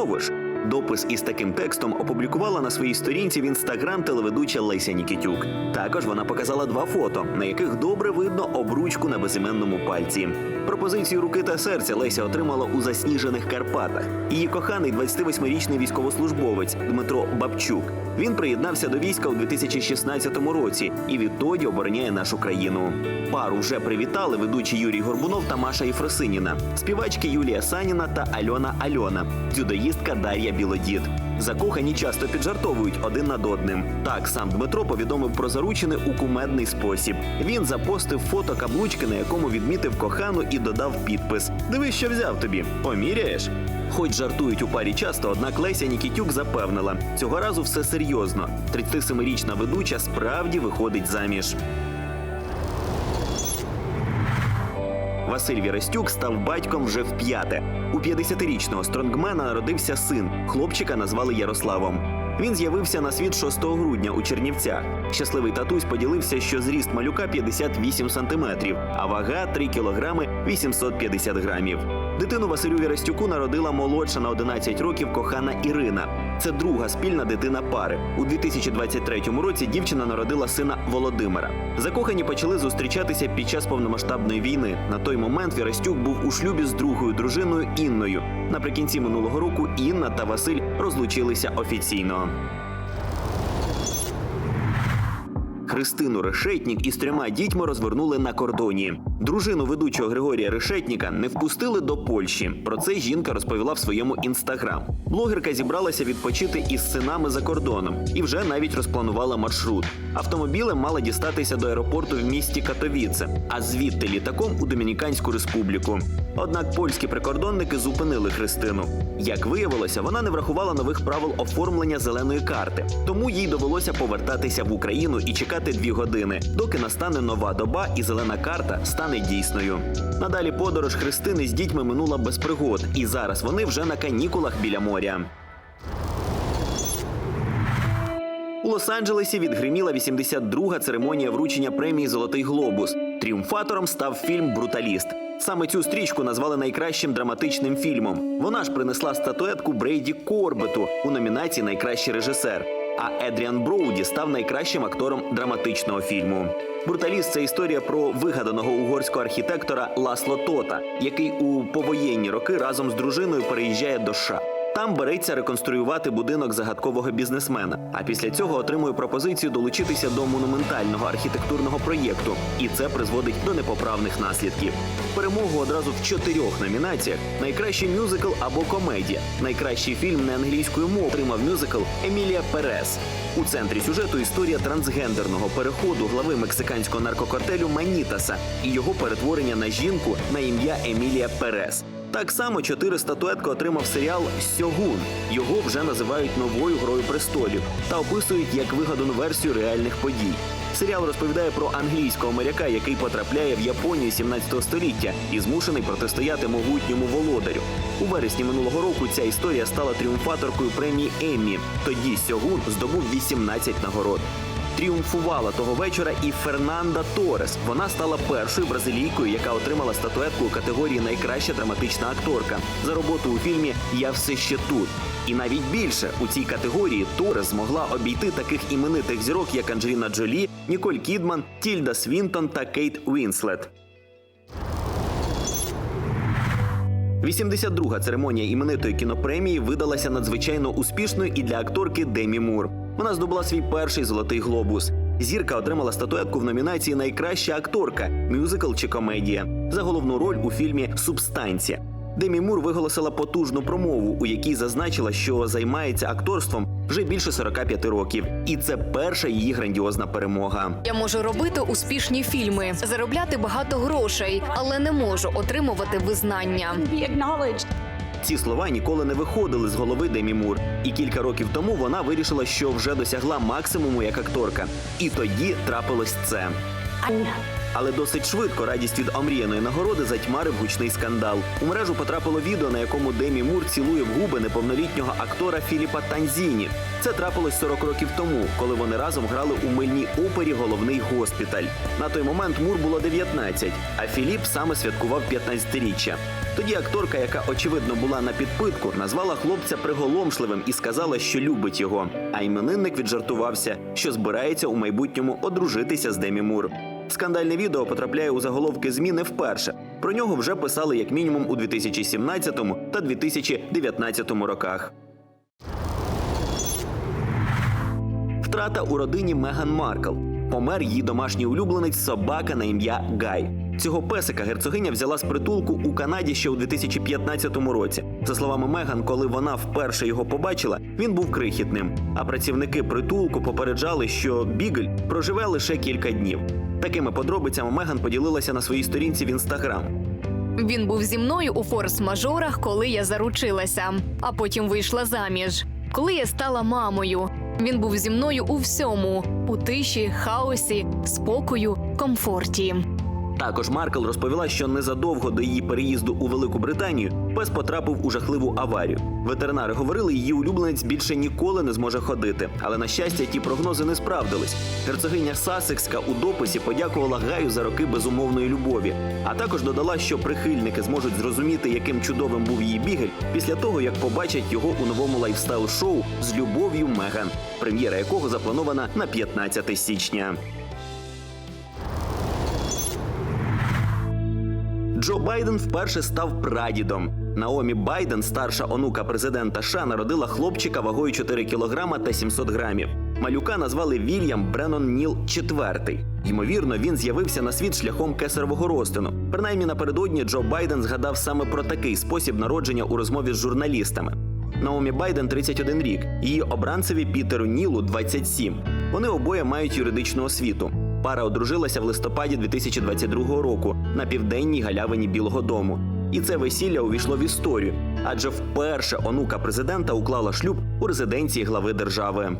Знову ж. Допис із таким текстом опублікувала на своїй сторінці в інстаграм телеведуча Леся Нікітюк. Також вона показала два фото, на яких добре видно обручку на безіменному пальці. Пропозицію руки та серця Леся отримала у засніжених Карпатах. Її коханий 28-річний військовослужбовець Дмитро Бабчук. Він приєднався до війська у 2016 році і відтоді обороняє нашу країну. Пару вже привітали ведучі Юрій Горбунов та Маша Єфросиніна, співачки Юлія Саніна та Альона Альона, дзюдоїстка Дар'я Білодід. Закохані часто піджартовують один над одним. Так сам Дмитро повідомив про заручини у кумедний спосіб. Він запостив фото каблучки, на якому відмітив кохану і додав підпис: Дивись, що взяв тобі. Поміряєш? Хоч жартують у парі часто, однак Леся Нікітюк запевнила, цього разу все серйозно. 37-річна ведуча справді виходить заміж. Василь Вірастюк став батьком вже вп'яте. У 50-річного стронгмена народився син. Хлопчика назвали Ярославом. Він з'явився на світ 6 грудня у Чернівцях. Щасливий татусь поділився, що зріст малюка 58 сантиметрів, а вага 3 кілограми 850 грамів. Дитину Василю Вірастюку народила молодша на 11 років кохана Ірина. Це друга спільна дитина пари. У 2023 році дівчина народила сина Володимира. Закохані почали зустрічатися під час повномасштабної війни. На той момент Вірастюк був у шлюбі з другою дружиною Інною. Наприкінці минулого року Інна та Василь розлучилися офіційно. Христину Решетнік із трьома дітьми розвернули на кордоні. Дружину ведучого Григорія Решетніка не впустили до Польщі. Про це жінка розповіла в своєму інстаграм. Блогерка зібралася відпочити із синами за кордоном і вже навіть розпланувала маршрут. Автомобілем мала дістатися до аеропорту в місті Катовіце, а звідти літаком у Домініканську республіку. Однак польські прикордонники зупинили Христину. Як виявилося, вона не врахувала нових правил оформлення зеленої карти, тому їй довелося повертатися в Україну і чекати дві години, доки настане нова доба і зелена карта стане дійсною. Надалі подорож Христини з дітьми минула без пригод, і зараз вони вже на канікулах біля моря. Лос-Анджелесі відгриміла 82-га церемонія вручення премії Золотий глобус. Тріумфатором став фільм Бруталіст. Саме цю стрічку назвали найкращим драматичним фільмом. Вона ж принесла статуетку Брейді Корбету у номінації Найкращий режисер. А Едріан Броуді став найкращим актором драматичного фільму. Бруталіст це історія про вигаданого угорського архітектора Ласло Тота, який у повоєнні роки разом з дружиною переїжджає до США. Там береться реконструювати будинок загадкового бізнесмена. А після цього отримує пропозицію долучитися до монументального архітектурного проєкту, і це призводить до непоправних наслідків. Перемогу одразу в чотирьох номінаціях: найкращий мюзикл або комедія, найкращий фільм не англійською мовою отримав мюзикл Емілія Перес. У центрі сюжету історія трансгендерного переходу глави мексиканського наркокартелю Манітаса і його перетворення на жінку на ім'я Емілія Перес. Так само чотири статуетки отримав серіал Сьогун. Його вже називають новою грою престолів та описують як вигадану версію реальних подій. Серіал розповідає про англійського моряка, який потрапляє в Японію 17 століття і змушений протистояти могутньому володарю. У вересні минулого року ця історія стала тріумфаторкою премії Еммі. Тоді Сьогун здобув 18 нагород. Тріумфувала того вечора і Фернанда Торес. Вона стала першою бразилійкою, яка отримала статуетку у категорії Найкраща драматична акторка за роботу у фільмі Я все ще тут. І навіть більше у цій категорії Торес змогла обійти таких іменитих зірок, як Анджеліна Джолі, Ніколь Кідман, Тільда Свінтон та Кейт Уінслет. 82-га церемонія іменитої кінопремії видалася надзвичайно успішною і для акторки Демі Мур. Вона здобула свій перший золотий глобус. Зірка отримала статуетку в номінації Найкраща акторка мюзикл чи комедія за головну роль у фільмі Субстанція. Демі Мур виголосила потужну промову, у якій зазначила, що займається акторством вже більше 45 років, і це перша її грандіозна перемога. Я можу робити успішні фільми, заробляти багато грошей, але не можу отримувати визнання. Ці слова ніколи не виходили з голови Демі Мур. І кілька років тому вона вирішила, що вже досягла максимуму як акторка. І тоді трапилось це. Але досить швидко радість від омріяної нагороди затьмарив гучний скандал. У мережу потрапило відео, на якому Демі Мур цілує в губи неповнолітнього актора Філіпа Танзіні. Це трапилось 40 років тому, коли вони разом грали у мильній опері Головний госпіталь. На той момент Мур було 19, а Філіп саме святкував 15-річчя. Тоді акторка, яка очевидно була на підпитку, назвала хлопця приголомшливим і сказала, що любить його. А іменинник віджартувався, що збирається у майбутньому одружитися з Демі Мур. Скандальне відео потрапляє у заголовки ЗМІ не вперше. Про нього вже писали як мінімум у 2017 та 2019 роках. Втрата у родині Меган Маркл. Помер її домашній улюбленець собака на ім'я Гай. Цього песика герцогиня взяла з притулку у Канаді ще у 2015 році. За словами Меган, коли вона вперше його побачила, він був крихітним. А працівники притулку попереджали, що Бігель проживе лише кілька днів. Такими подробицями Меган поділилася на своїй сторінці в інстаграм. Він був зі мною у форс-мажорах, коли я заручилася, а потім вийшла заміж. Коли я стала мамою, він був зі мною у всьому: у тиші, хаосі, спокою, комфорті. Також Маркл розповіла, що незадовго до її переїзду у Велику Британію пес потрапив у жахливу аварію. Ветеринари говорили, її улюбленець більше ніколи не зможе ходити. Але на щастя, ті прогнози не справдились. Герцогиня Сасекська у дописі подякувала Гаю за роки безумовної любові, а також додала, що прихильники зможуть зрозуміти, яким чудовим був її бігель після того, як побачать його у новому лайфстайл-шоу з любов'ю Меган, прем'єра якого запланована на 15 січня. Джо Байден вперше став прадідом. Наомі Байден, старша онука президента США, народила хлопчика вагою 4 кілограма та 700 грамів. Малюка назвали Вільям Бреннон Ніл IV. Ймовірно, він з'явився на світ шляхом кесаревого розтину. Принаймні напередодні Джо Байден згадав саме про такий спосіб народження у розмові з журналістами. Наомі Байден 31 рік, її обранцеві Пітеру Нілу 27. Вони обоє мають юридичну освіту. Пара одружилася в листопаді 2022 року на південній галявині Білого Дому. І це весілля увійшло в історію, адже вперше онука президента уклала шлюб у резиденції глави держави.